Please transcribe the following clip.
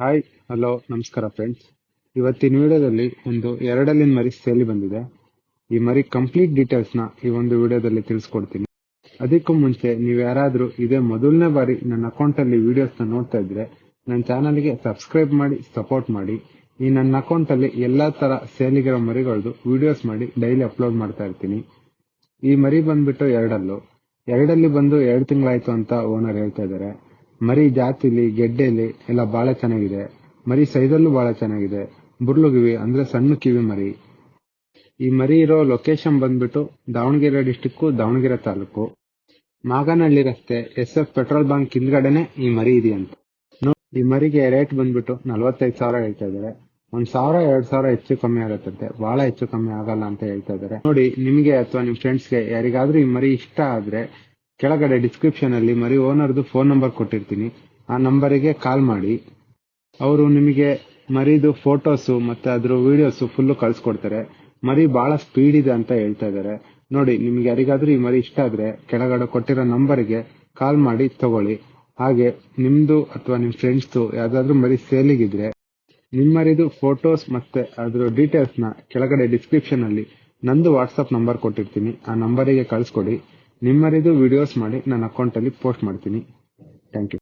Hi hello ನಮಸ್ಕಾರ friends ಇವತ್ತಿನ ವಿಡಿಯೋದಲ್ಲಿ ಒಂದು ಎರಡಲ್ಲಿನ ಮರಿ ಸೇಲಿ ಬಂದಿದೆ. ಈ ಮರಿ ಕಂಪ್ಲೀಟ್ ಡೀಟೇಲ್ಸ್ನ ಈ ಒಂದು ವಿಡಿಯೋದಲ್ಲಿ ತಿಳಿಸ್ಕೊಡ್ತೀನಿ. ಅದಕ್ಕೂ ಮುಂಚೆ ನೀವು ಯಾರಾದರೂ ಇದೇ ಮೊದಲನೇ ಬಾರಿ ನನ್ನ ಅಕೌಂಟ್ ಅಲ್ಲಿ ವಿಡಿಯೋಸ್ನ ನೋಡ್ತಾ ಇದ್ರೆ, ನನ್ನ ಚಾನಲ್ಗೆ ಸಬ್ಸ್ಕ್ರೈಬ್ ಮಾಡಿ ಸಪೋರ್ಟ್ ಮಾಡಿ. ಈ ನನ್ನ ಅಕೌಂಟ್ ಅಲ್ಲಿ ಎಲ್ಲಾ ತರ ಸೇಲಿಗಿರೋ ಮರಿಗಳದ್ದು ವಿಡಿಯೋಸ್ ಮಾಡಿ ಡೈಲಿ ಅಪ್ಲೋಡ್ ಮಾಡ್ತಾ ಇರ್ತೀನಿ. ಈ ಮರಿ ಬಂದ್ಬಿಟ್ಟು ಎರಡಲ್ಲೂ. ಎರಡಲ್ಲಿ ಬಂದು ಎರಡು ತಿಂಗಳಾಯ್ತು ಅಂತ ಓನರ್ ಹೇಳ್ತಾ ಇದ್ದಾರೆ ಮರಿ ಜಾತಿಲಿ, ಗೆಡ್ಡೆಲಿ ಎಲ್ಲ ಬಹಳ ಚೆನ್ನಾಗಿದೆ. ಮರಿ ಸೈಜಲ್ಲೂ ಬಹಳ ಚೆನ್ನಾಗಿದೆ. ಬುರ್ಲು ಕಿವಿ ಅಂದ್ರೆ ಸಣ್ಣ ಕಿವಿ ಮರಿ. ಈ ಮರಿ ಇರೋ ಲೊಕೇಶನ್ ಬಂದ್ಬಿಟ್ಟು ದಾವಣಗೆರೆ ಡಿಸ್ಟಿಕ್ ದಾವಣಗೆರೆ ತಾಲೂಕು. ಮಾಗನಹಳ್ಳಿ ರಸ್ತೆ, ಎಸ್ ಎಫ್ ಪೆಟ್ರೋಲ್ ಬಂಕ್ ಹಿಂದ್ಗಡೆನೆ ಈ ಮರಿ ಇದೆಯಂತ. ಈ ಮರಿಗೆ ರೇಟ್ ಬಂದ್ಬಿಟ್ಟು ನಲವತ್ತೈದು ಸಾವಿರ ಹೇಳ್ತಾ ಇದ್ದಾರೆ. ಒಂದ್ ಸಾವಿರ, ಎರಡ್ ಸಾವಿರ ಹೆಚ್ಚು ಕಮ್ಮಿ ಆಗತ್ತಂತೆ. ಬಹಳ ಹೆಚ್ಚು ಕಮ್ಮಿ ಆಗಲ್ಲ ಅಂತ ಹೇಳ್ತಾ ಇದ್ದಾರೆ. ನೋಡಿ, ನಿಮ್ಗೆ ಅಥವಾ ನಿಮ್ ಫ್ರೆಂಡ್ಸ್ಗೆ ಯಾರಿಗಾದ್ರೂ ಈ ಮರಿ ಇಷ್ಟ ಆದ್ರೆ ಕೆಳಗಡೆ ಡಿಸ್ಕ್ರಿಪ್ಷನ್ ಅಲ್ಲಿ ಮರಿ ಓನರ್ದು ಫೋನ್ ನಂಬರ್ ಕೊಟ್ಟಿರ್ತೀನಿ. ಆ ನಂಬರಿಗೆ ಕಾಲ್ ಮಾಡಿ. ಅವರು ನಿಮಗೆ ಮರಿದು ಫೋಟೋಸ್ ಮತ್ತೆ ಅದ್ರ ವಿಡಿಯೋಸ್ ಫುಲ್ ಕಳ್ಸಿಕೊಡ್ತಾರೆ. ಮರಿ ಬಹಳ ಸ್ಪೀಡ್ ಇದೆ ಅಂತ ಹೇಳ್ತಾ ಇದ್ದಾರೆ ನೋಡಿ, ನಿಮ್ಗೆ ಯಾರಿಗಾದ್ರೂ ಈ ಮರಿ ಇಷ್ಟ ಆದ್ರೆ ಕೆಳಗಡೆ ಕೊಟ್ಟಿರೋ ನಂಬರ್ಗೆ ಕಾಲ್ ಮಾಡಿ ತಗೊಳ್ಳಿ. ಹಾಗೆ ನಿಮ್ದು ಅಥವಾ ನಿಮ್ ಫ್ರೆಂಡ್ಸ್ದು ಯಾವ್ದಾದ್ರು ಮರಿ ಸೇಲಿಗಿದ್ರೆ ನಿಮ್ಮ ಮರಿದು ಫೋಟೋಸ್ ಮತ್ತೆ ಅದ್ರ ಡೀಟೇಲ್ಸ್ನ ಕೆಳಗಡೆ ಡಿಸ್ಕ್ರಿಪ್ಷನ್ ಅಲ್ಲಿ ನಂದು ವಾಟ್ಸ್ಆಪ್ ನಂಬರ್ ಕೊಟ್ಟಿರ್ತೀನಿ. ಆ ನಂಬರಿಗೆ ಕಳಿಸ್ಕೊಡಿ. ನಿಮ್ಮ ಮರಿದು ವಿಡಿಯೋಸ್ ಮಾಡಿ ನನ್ನ ಅಕೌಂಟ್ ಅಲ್ಲಿ ಪೋಸ್ಟ್ ಮಾಡ್ತೀನಿ. Thank you